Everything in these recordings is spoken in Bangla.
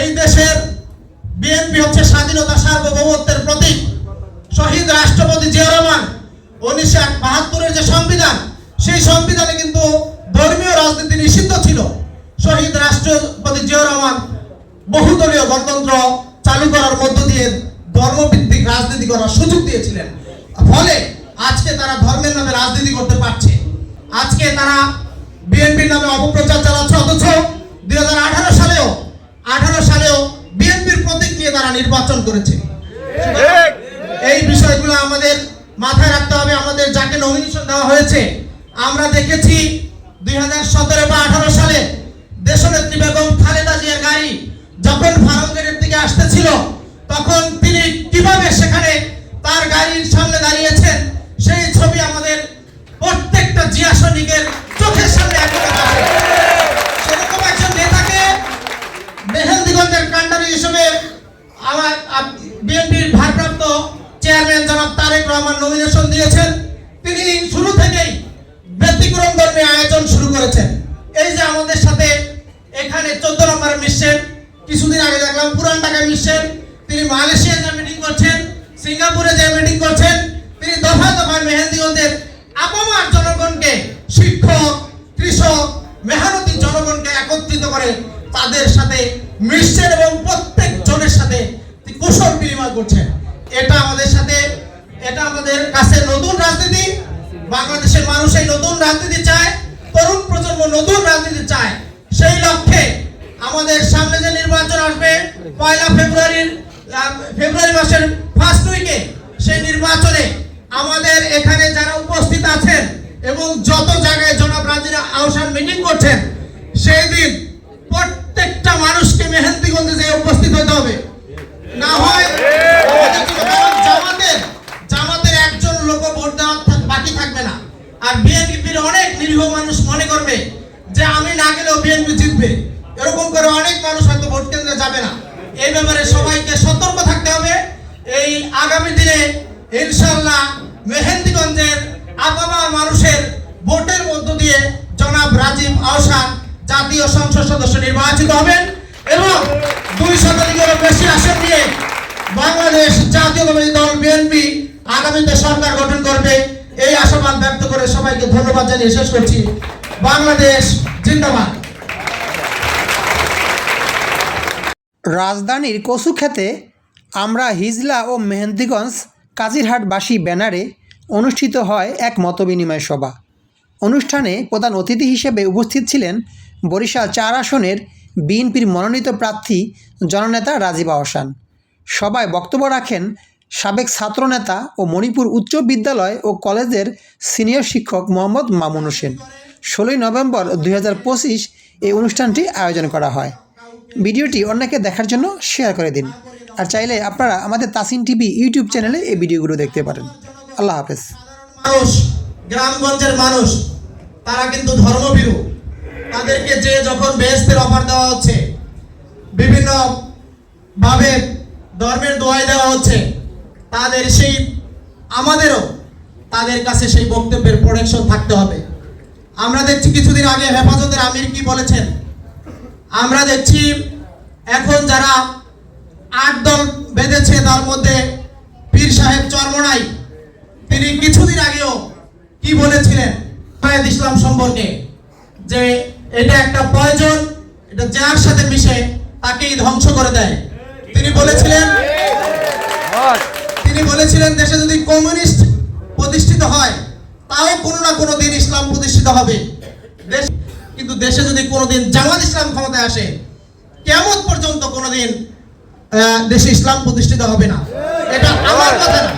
এই দেশের বিএনপি হচ্ছে স্বাধীনতা সার্বভৌমত্বের প্রতীক। শহীদ রাষ্ট্রপতি জিয়া রহমান উনিশশো বাহাত্তরের যে সংবিধান, সেই সংবিধানে কিন্তু ধর্মীয় রাজনীতি নিষিদ্ধ ছিল। শহীদ রাষ্ট্রপতি জিয়া রহমান বহুদলীয় গণতন্ত্র চালু করার মধ্য দিয়ে ধর্মভিত্তিক রাজনীতি করার সুযোগ দিয়েছিলেন। ফলে আজকে তারা ধর্মের নামে রাজনীতি করতে পারছে। আজকে তারা বিএনপির নামে অপপ্রচার চালাচ্ছে, অথচ দুই হাজার আঠারো সালেও বিএনপির প্রতীক নিয়ে তারা নির্বাচন করেছে। এই বিষয়গুলো আমাদের মাথায় রাখতে হবে, আমাদের যাকে নমিনেশন দেওয়া হয়েছে। আমরা দেখেছি দুই হাজার সতেরো বা আঠারো সালে দেশনেত্রী বেগম খালেদা জিয়ার গাড়ি যখন ভারতের দিকে আসতেছিল, তখন মেহেন্দিগঞ্জের কান্ডারি হিসেবে আমার বিএনপির ভারপ্রাপ্ত চেয়ারম্যান জনাব তারেক রহমান নমিনেশন দিয়েছেন। তিনি শুরু থেকেই ব্যতিক্রম ধর্মী আয়োজন শুরু করেছেন। এই যে আমাদের সাথে এখানে চোদ্দ নম্বরে মিশছেন কিছুদিন আগে দেখলাম পুরান ঢাকায় মিশছেন তিনি মালয়েশিয়া যে মিটিং করছেন, সিঙ্গাপুরে যে মিটিং করছেন, তিনি দফায় দফায় মেহেন্দিগঞ্জের আপামার জনগণকে শিক্ষক, কৃষক, মেহনতি জনগণকে একত্রিত করে তাদের সাথে মিশছেন এবং প্রত্যেক জনের সাথে কুশল বিনিময় করছেন এটা আমাদের সাথে, এটা আমাদের কাছে নতুন রাজনীতি। বাংলাদেশের মানুষ এই নতুন রাজনীতি চায়, তরুণ প্রজন্ম নতুন রাজনীতি চায়। সেই লক্ষ্যে আমাদের সামনে যে নির্বাচন আসবে, পয়লা ফেব্রুয়ারির ফেব্রুয়ারি মাসের ফার্স্ট উইকে সেই নির্বাচনে আমাদের এখানে যারা উপস্থিত আছেন এবং যত জায়গায় জনাব রাজিরা আহসান মিটিং করছেন, সেই দিন প্রত্যেকটা মানুষকে মেহেন্দিগঞ্জে যে উপস্থিত হতে হবে। না হয় জামাতের জামাতের একজন লোক ভোট দেওয়ার বাকি থাকবে না। আর বিএনপির অনেক নিরীহ মানুষ মনে করবে যে আমি না গেলেও বিএনপি জিতবে। এরকম করে অনেক মানুষ হয়তো ভোট কেন্দ্রে যাবে না। এই ব্যাপারে সবাইকে সতর্ক থাকতে হবে। এই আগামী দিনে ইনশাল্লাহ মেহেন্দিগঞ্জের আগামা মানুষের ভোটের মধ্য দিয়ে জনাব রাজীব আহসান জাতীয় সংসদ সদস্য নির্বাচিত হবেন এবং দুই শতাধিকেরও বেশি আসন নিয়ে বাংলাদেশ জাতীয়তাবাদী দল বিএনপি আগামীতে সরকার গঠন করবে। এই আশাবাদ ব্যক্ত করে সবাইকে ধন্যবাদ জানিয়ে শেষ করছি। বাংলাদেশ জিন্দাবাদ। রাজধানীর কচুক্ষেতে আমরা হিজলা ও মেহেন্দিগঞ্জ কাজিরহাটবাসী ব্যানারে অনুষ্ঠিত হয় এক মতবিনিময় সভা। অনুষ্ঠানে প্রধান অতিথি হিসেবে উপস্থিত ছিলেন বরিশাল চার আসনের বিএনপির মনোনীত প্রার্থী জননেতা রাজীব আহসান। সভায় বক্তব্য রাখেন সাবেক ছাত্রনেতা ও মণিপুর উচ্চ বিদ্যালয় ও কলেজের সিনিয়র শিক্ষক মোহাম্মদ মামুন হোসেন। ষোলোই নভেম্বর দু হাজার পঁচিশ এই অনুষ্ঠানটি আয়োজন করা হয়। ভিডিওটি অন্যকে দেখার জন্য শেয়ার করে দিন। আর চাইলে আপনারা আমাদের তাসিন টিভি ইউটিউব চ্যানেলে এই ভিডিওগুলো দেখতে পারেন। আল্লাহ হাফেজ। মানুষ, গ্রামগঞ্জের মানুষ, তারা কিন্তু ধর্মভীরু। তাদেরকে যে যখন বেহেস্তের অফার দেওয়া হচ্ছে, বিভিন্ন ভাবে ধর্মের দোয়াই দেওয়া হচ্ছে, তাদের সেই, আমাদেরও তাদের কাছে সেই বক্তব্যের প্রোটেকশন থাকতে হবে। আমরা দেখছি কিছুদিন আগে হেফাজতের আমির কি বলেছেন? আমরা দেখছি এখন যারা আট দল বেঁধেছে, তার মধ্যে পীর সাহেব চরমনাই, তিনি কিছুদিন আগেও কি বলেছিলেন? ইসলাম সম্পর্কে, যে এটা একটা প্রয়োজন, এটা যার সাথে মিশে তাকেই ধ্বংস করে দেয়। তিনি বলেছিলেন তিনি বলেছিলেন, দেশে যদি কমিউনিস্ট প্রতিষ্ঠিত হয়, তাও কোনো না কোনো দিন ইসলাম প্রতিষ্ঠিত হবে। দেশ কিন্তু দেশে যদি কোনোদিন জামাত ইসলাম ক্ষমতায় আসে, কেমন পর্যন্ত কোনোদিন দেশে ইসলাম প্রতিষ্ঠিত হবে না। এটা আমার কথা না।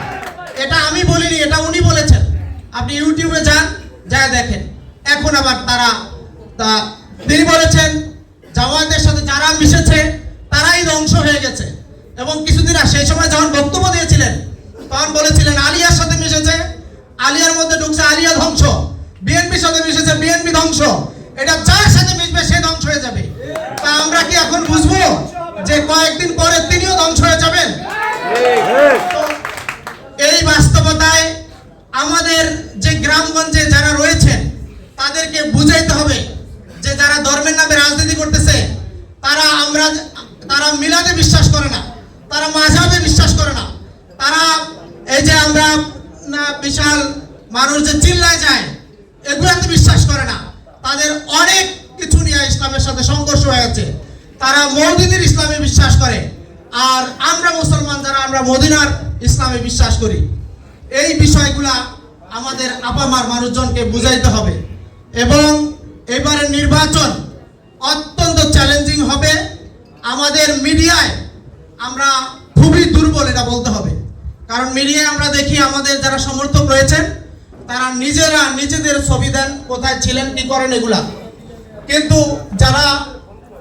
এটা আমি বলিনি, এটা উনি বলেছেন। আপনি ইউটিউবে যান যা দেখেন। এখন আবার তারা তা তিনি বলেছেন জামায়াতের সাথে যারা মিশেছে, তারাই ধ্বংস হয়ে গেছে। এবং কিছুদিন সেই সময় যখন বক্তব্য দিয়েছিলেন, তখন বলেছিলেন, আলিয়ার সাথে মিশেছে, আলিয়ার মধ্যে ঢুকছে আলিয়া ধ্বংস, বিএনপির সাথে মিশেছে, বিএনপি ধ্বংস। এটা যার সাথে মিশবে, সে ধ্বংস হয়ে যাবে। তা আমরা কি এখন বুঝব যে কয়েকদিন পরে তিনিও ধ্বংস হয়ে যাবেন তো এই বাস্তবতায় আমাদের যে গ্রামগঞ্জে যারা রয়েছেন তাদেরকে বুঝাইতে হবে যে যারা ধর্মের নামে রাজনীতি করতেছে তারা মিলাদে বিশ্বাস করে না, তারা মাঝাবে বিশ্বাস করে না। তারা এই যে আমরা, না, বিশাল মানুষ যে চিল্লায় যায় এগুলাতে বিশ্বাস করে না। তাদের অনেক কিছু নিয়ে ইসলামের সাথে সংঘর্ষ হয়েছে তারা মৌদিনের ইসলামে বিশ্বাস করে, আর আমরা মুসলমান যারা, আমরা মদিনার ইসলামে বিশ্বাস করি। এই বিষয়গুলা আমাদের আপামার মানুষজনকে বুঝাইতে হবে। এবং এবারের নির্বাচন অত্যন্ত চ্যালেঞ্জিং হবে। আমাদের মিডিয়ায় আমরা খুবই দুর্বল, এটা বলতে হবে। কারণ মিডিয়ায় আমরা দেখি আমাদের যারা সমর্থক রয়েছেন, তারা নিজেরা নিজেদের ছবি দেন, কোথায় ছিলেন, কি করেন এগুলা। কিন্তু যারা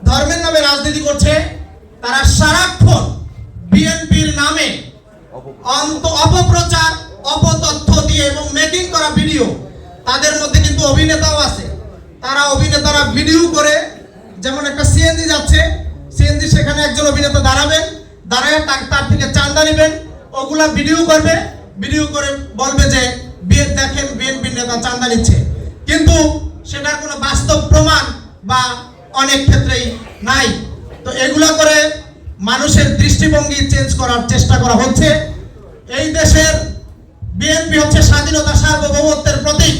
ধর্মের নামে রাজনীতি করছে, তারা সারাক্ষণ বিএনপির নামে অন্ত অপপ্রচার, অপতথ্য দিয়ে এবং মেকিং করা ভিডিও তাদের মধ্যে কিন্তু অভিনেতাও আছে। তারা অভিনেতারা ভিডিও করে, যেমন একটা সিএনজি যাচ্ছে সিএনজি সেখানে একজন অভিনেতা দাঁড়াবেন, দাঁড়ায় তার থেকে চান্দা নেবেন, ওগুলা ভিডিও করবে ভিডিও করে বলবে যে বিয়ে দেখেন, বিএনপি নেতা চান্দা নিচ্ছে। কিন্তু সেটার কোনো বাস্তব প্রমাণ বা অনেক ক্ষেত্রেই নাই। তো এগুলা করে মানুষের দৃষ্টিভঙ্গি চেঞ্জ করার চেষ্টা করা হচ্ছে। এই দেশের বিএনপি হচ্ছে স্বাধীনতা সার্বভৌমত্বের প্রতীক।